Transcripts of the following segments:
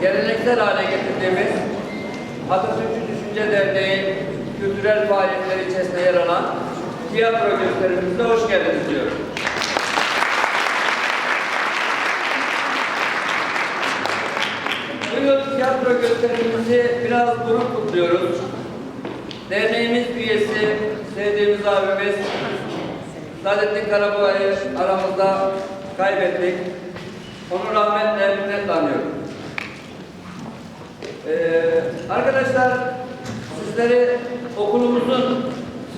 geleneksel hale getirdiğimiz Atatürkçü Düşünce Derneği kültürel faaliyetleri içerisinde yer alan tiyatro gösterimimize hoş geldiniz diyorum. Bu yıl tiyatro gösterimimizi biraz buruk kutluyoruz. Derneğimiz üyesi, sevdiğimiz abimiz Saadettin Karabuğa'yı aramızda kaybettik. Onu rahmetle, minnetle anıyorum. Ee, arkadaşlar, sizleri okulumuzun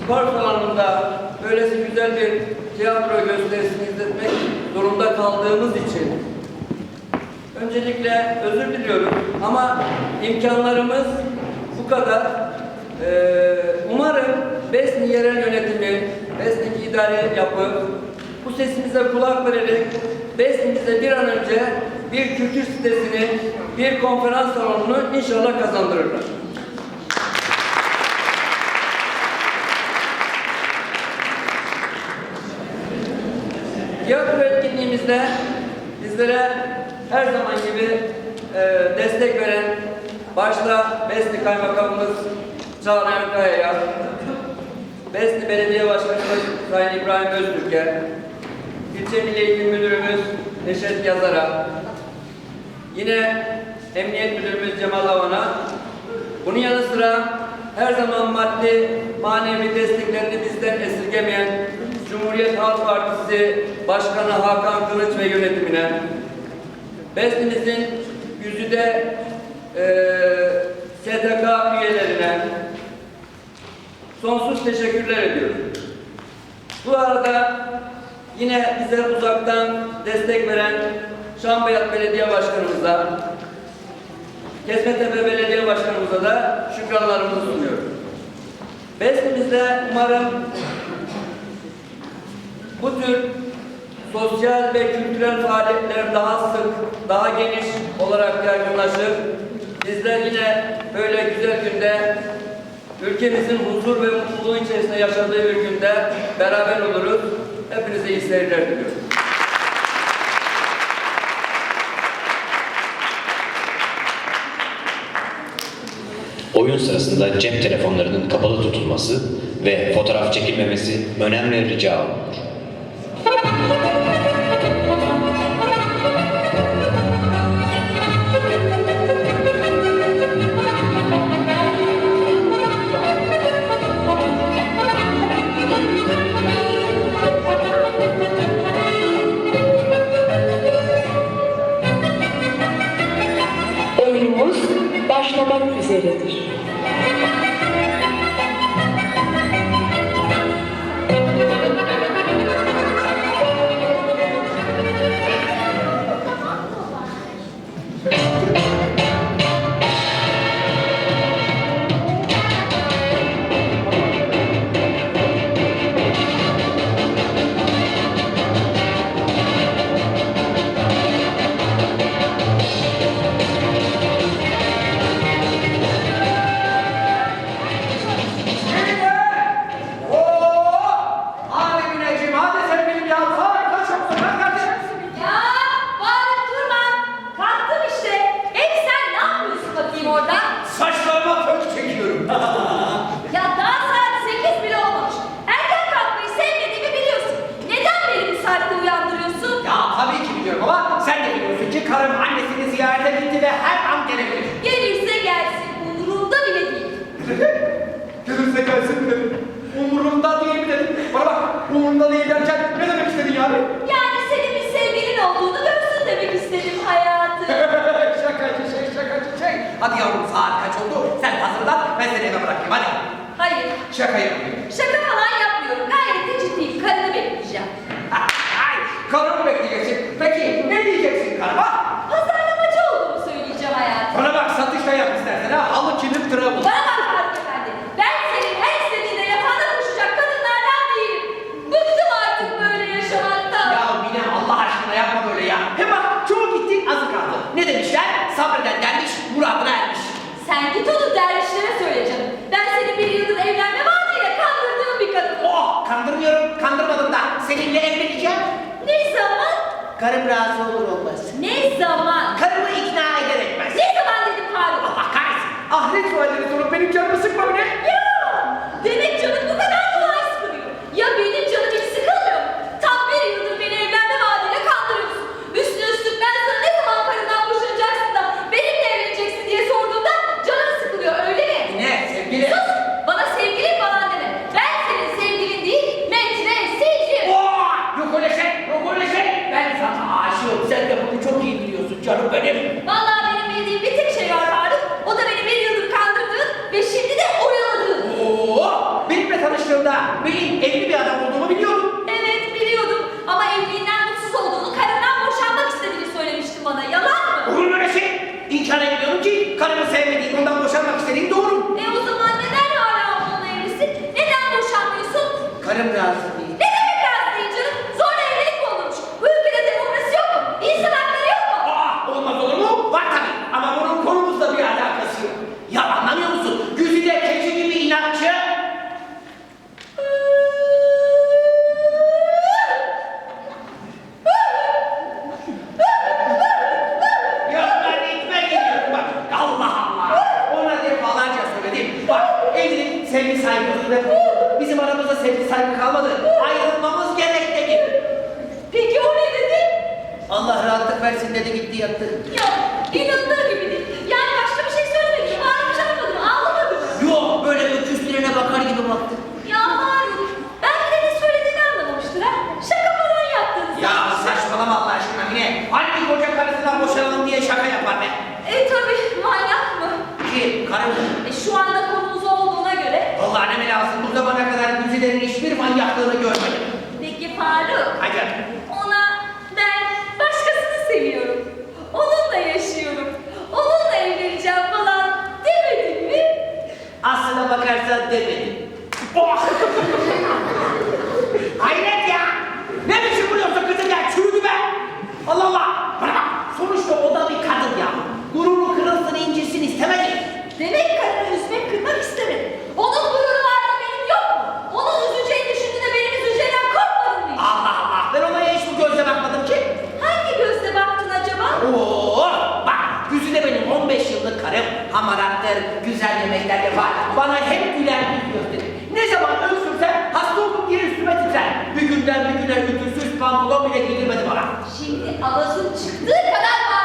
spor salonunda böylesi güzel bir tiyatro gösterisini izletmek zorunda kaldığımız için öncelikle özür diliyorum ama imkanlarımız bu kadar. Ee, umarım Besni yerel yönetimi, Besni'deki idare yapı bu sesimize kulak vererek Besni'mize bir an önce bir kültür sitesini, bir konferans salonunu inşallah kazandırırlar. Tiyatro etkinliğimizde bizlere her zaman gibi e, destek veren başta Besni Kaymakamımız Çağlayan Kaya'ya, Besni Belediye Başkanımız Sayın İbrahim Öztürk'e, İlçe Milli Eğitim Müdürümüz Neşet Yazar'a, yine Emniyet Müdürümüz Cemal Havan'a, bunun yanı sıra her zaman maddi, manevi desteklerini bizden esirgemeyen Cumhuriyet Halk Partisi Başkanı Hakan Kılıç ve yönetimine, Bestimizin yüzüde eee STK üyelerine sonsuz teşekkürler ediyorum. Bu arada yine bize uzaktan destek veren Şambayat Belediye Başkanımıza, Kesmetepe Belediye Başkanımıza da şükranlarımızı sunuyorum. Bestimizde umarım bu tür sosyal ve kültürel faaliyetler daha sık, daha geniş olarak yaygınlaşır. Bizler yine böyle güzel günde ülkemizin huzur ve mutluluğu içerisinde yaşadığı bir günde beraber oluruz. Hepinize iyi seyirler diliyorum. Oyun sırasında cep telefonlarının kapalı tutulması ve fotoğraf çekilmemesi önemli rica olunur. Başlamak üzeredir. Umurumda değil derken ne demek istedin yani? Yani senin bir sevgilin olduğunu görsün demek istedim hayatım. şakacı şey, şakacı şey. Hadi yavrum saat kaç oldu? Sen hazırlan, ben seni eve bırakayım hadi. Hayır. Şaka yapıyorum. Şaka falan yapmıyorum. Gayet de ciddiyim. Karını bekleyeceğim. Ay, karımı bekleyeceksin. Peki ne diyeceksin karıma? Pazarlamacı olduğumu söyleyeceğim hayatım. Bana bak satışta yap istersen ha. Halı kilit tıra bul. Bana Seninle evleneceğim. Ne zaman? Karım razı olur olmaz. Ne zaman? Karımı ikna eder etmez. Ne zaman dedim Faruk? Allah kahretsin. Ahiret sualleri sorup benim canımı sıkma bile. Ya Mersin'de de gitti yattı. Yok, inanılır gibi değil. Yani başka bir şey söylemedi. Bağırıp çarpmadı mı? Ağlamadı mı? Yok, böyle öküzlerine bakar gibi baktı. Ya hayır. Belki de ne söylediğini anlamamıştır ha. Şaka falan yaptınız. Ya saçmalama Allah aşkına Mine. Hangi koca karısından boşanalım diye şaka yapar be? E tabi, manyak mı? Ki, karı mı? E şu anda konumuz olduğuna göre. Vallahi ne lazım. Bu zamana kadar müzilerin hiçbir manyaklığını görmedim. Peki Faruk. Hacı. Takarsan demedim. Porra! hamarattır, güzel yemekler yapar. Bana hep güler yüz gösterir. Ne zaman öksürsem hasta oldum diye üstüme titrer. Bir günden bir güne ütüsüz pantolon bile giydirmedi bana. Şimdi avazın çıktığı kadar var.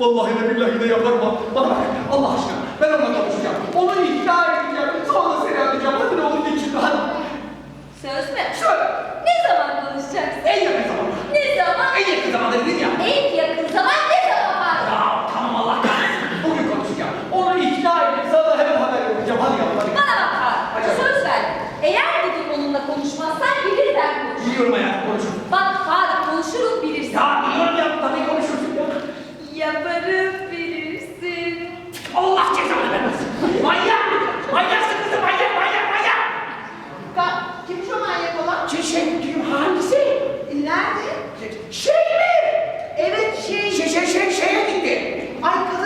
Vallahi de billahi de yaparım ha. Bana bak Allah aşkına ben onunla konuşacağım. Onu ikna edeceğim. Sonra seni arayacağım. Hadi ne olur şimdi hadi. Söz mü? Söyle. Ne zaman konuşacaksın? En yakın zamanda. Ne zaman? En yakın zamanda dedin ya. En yakın zaman ne zaman var? Ya tamam Allah kahretsin. Bugün konuşacağım. Onu ikna edip sana hemen haber vereceğim. Hadi hadi. Bana bak Hadi. söz verdim. Eğer bugün onunla konuşmazsan bilirden konuş. Biliyorum hayatım konuşun. Bak Yaparım bilirsin. Allah cezanı vermesin. Manyak! Manyaksın kızım manyak manyak manyak! Ka kimmiş o manyak olan? Şey, şey diyorum hangisi? Nerede? Şey mi? Evet şey. Şey şey şey şeye gitti. Ay kız